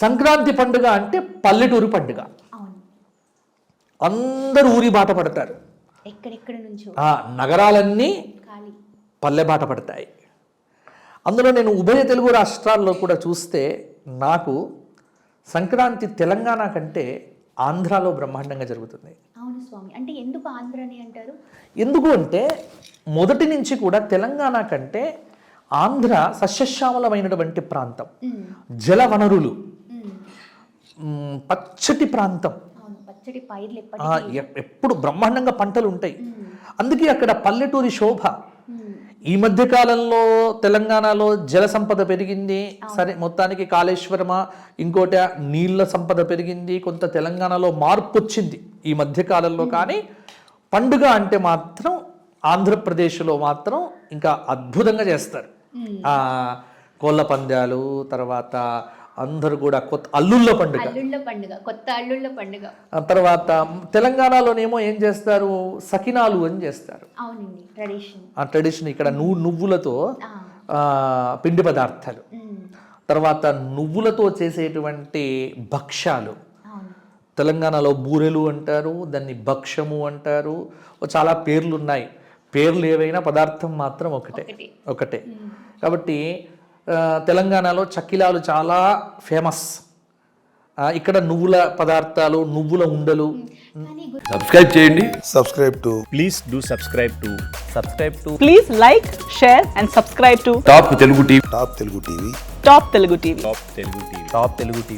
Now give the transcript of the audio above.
సంక్రాంతి పండుగ అంటే పల్లెటూరు పండుగ. అందరూ ఊరి బాట పడతారు. నగరాలన్నీ పల్లె బాట పడతాయి. అందులో నేను ఉభయ తెలుగు రాష్ట్రాల్లో కూడా చూస్తే నాకు సంక్రాంతి తెలంగాణ కంటే ఆంధ్రాలో బ్రహ్మాండంగా జరుగుతుంది. అవును స్వామి. అంటే ఎందుకు ఆంధ్ర అని అంటారు? ఎందుకు అంటే మొదటి నుంచి కూడా తెలంగాణ కంటే ఆంధ్ర సస్యశ్యామలమైనటువంటి ప్రాంతం. జల వనరులు పచ్చటి ప్రాంతం. ఎప్పుడు బ్రహ్మాండంగా పంటలు ఉంటాయి. అందుకే అక్కడ పల్లెటూరి శోభ. ఈ మధ్య కాలంలో తెలంగాణలో జల సంపద పెరిగింది. సరే మొత్తానికి కాళేశ్వరమా ఇంకోట నీళ్ళ సంపద పెరిగింది. కొంత తెలంగాణలో మార్పు వచ్చింది ఈ మధ్య కాలంలో. కానీ పండుగ అంటే మాత్రం ఆంధ్రప్రదేశ్లో మాత్రం ఇంకా అద్భుతంగా చేస్తారు. కోళ్ళ పందాలు తర్వాత అందరూ కూడా కొత్త అల్లుళ్ళ పండుగ. అల్లుళ్ళ పండుగ కొత్త అల్లుళ్ళ పండుగ. ఆ తర్వాత తెలంగాణలోనేమో ఏం చేస్తారు? సకినాలు అని చేస్తారు. అవునండి ట్రెడిషన్ ఆ ట్రెడిషన్ ఇక్కడ నువ్వు నువ్వులతో పిండి పదార్థాలు. తర్వాత నువ్వులతో చేసేటువంటి భక్ష్యాలు. తెలంగాణలో బూరెలు అంటారు దాన్ని భక్ష్యము అంటారు చాలా పేర్లు ఉన్నాయి పేర్లు ఏవైనా పదార్థం మాత్రం ఒకటే. ఒకటి. కాబట్టి తెలంగాణలో చక్కిలాలు చాలా ఫేమస్. ఇక్కడ నువ్వుల పదార్థాలు నువ్వుల ఉండలు. సబ్స్క్రైబ్ చేయండి. Subscribe to please do subscribe to subscribe to please like share and subscribe to Top Telugu TV Top Telugu TV Top Telugu TV Top Telugu TV Top Telugu TV